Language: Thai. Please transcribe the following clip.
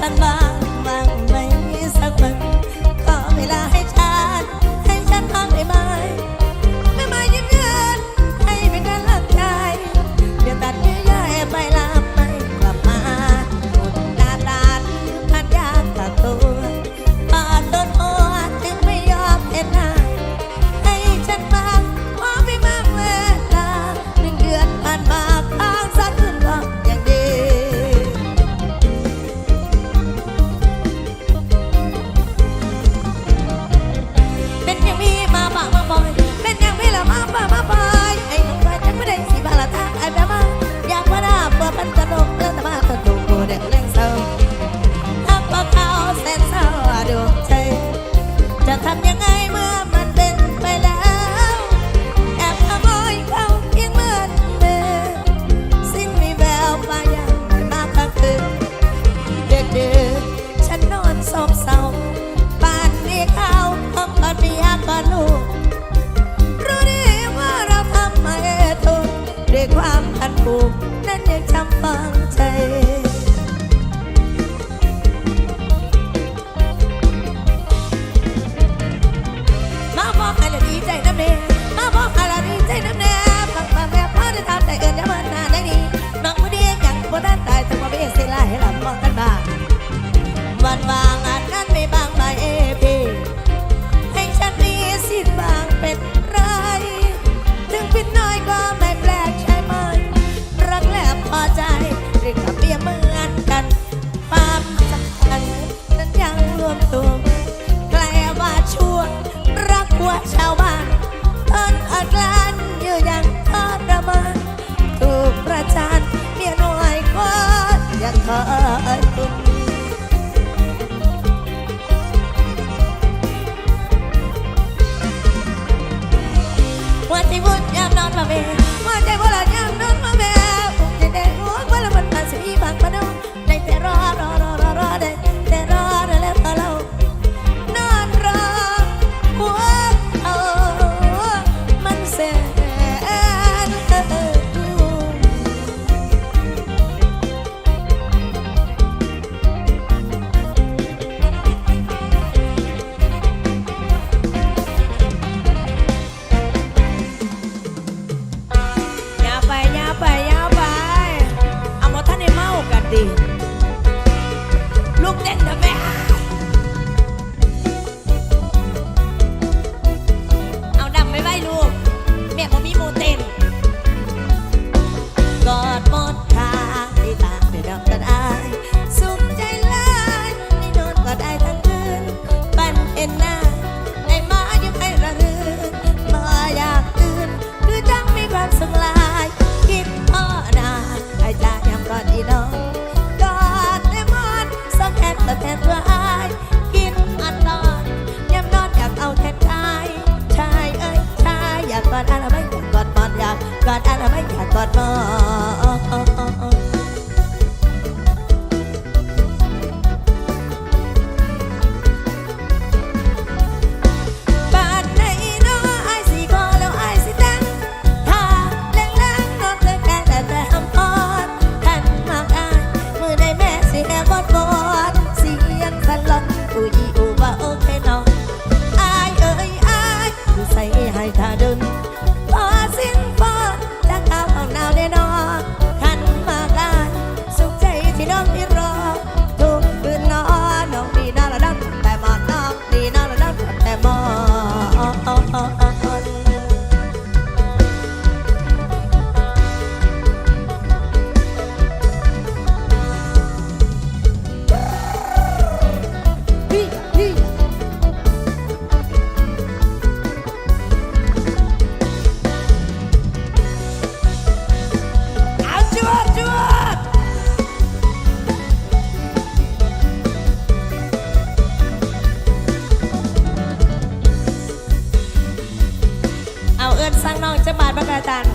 tan mal. Thầy กลั้นอยู่อย่างทรมานถูกประจานเมียน้อยคว้นอย่างทอดคุณวันที่วุ่นยามนอนมาเว น้องกอดแต่มอดสังแขแต่แทนตัวอายกินอันนอนยามนอนอยากเอาแขนชายชายเอ้ยชายอยากกอดอะไรไม่อยากกอดมอนอยากกอดอะไรไม่อยากกอดมอน นสร้างน้องจะบาดประกาจารย์